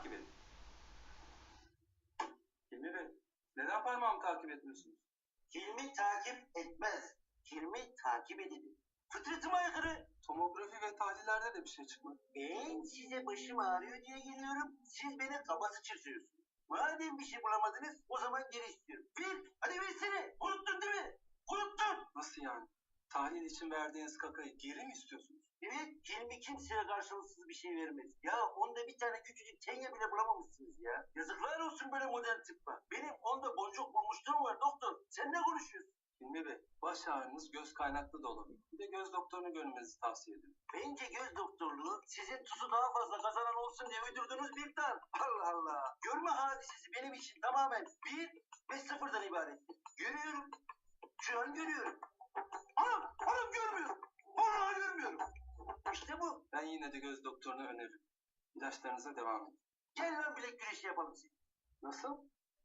takip edin. Hilmi Bey, neden parmağımı takip etmiyorsunuz? Hilmi takip etmez. Hilmi takip edilir. Fıtratıma aykırı. Tomografi ve tahlillerde de bir şey çıkmadı. Ben size başım ağrıyor diye geliyorum. Siz beni kaba sıçırsıyorsunuz. Madem bir şey bulamadınız o zaman geri istiyorum. Ver. Hadi versene. Unuttun değil mi? Unuttun. Nasıl yani? Tahlil için verdiğiniz kakayı geri mi istiyorsunuz? Evet, Hilmi kimseye karşılıksız bir şey vermez. Ya onda bir tane küçücük tenya bile bulamamışsınız ya. Yazıklar olsun böyle modern tıbba. Benim onda boncuk bulmuşluğum var doktor. Sen ne konuşuyorsun? Hilmi Bey, baş ağrınız göz kaynaklı da olabilir. Bir de göz doktorunu görmenizi tavsiye ederim. Bence göz doktorluğu sizin tusu daha fazla kazanan olsun diye uydurduğunuz bir dal. Allah Allah. Görme hadisesi benim için tamamen bir ve sıfırdan ibarettir. Görüyorum. Şu an görüyorum. Yine de göz doktorunu öneririm. İlaçlarınıza devam edin. Gel lan bilek güreşi yapalım seni. Nasıl?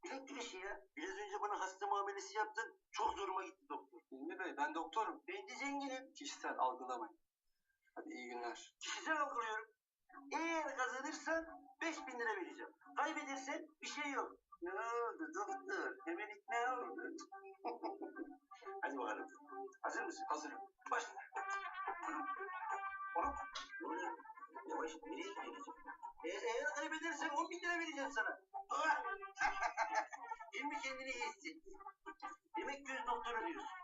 Bilek güreşi ya. Biraz önce bana hasta muamelesi yaptın. Çok zoruma gitti doktor. Hilmi Bey, ben doktorum. Ben de zenginim. Kişisel algılamayın. Hadi iyi günler. Kişisel algılıyorum. Eğer kazanırsan 5000 lira vereceğim. Kaybedersen bir şey yok. Ne oldu doktor? Hemen ikna oldu. Hadi bakalım. Hazır mısın? Hazırım. Başla. Yavaş, nereye gidiyorsun? E, eğer kaybedersen 10 bin lira vereceğim sana. Ah! Hilmi kendini iyi hissetti. Demek göz doktoru diyorsun.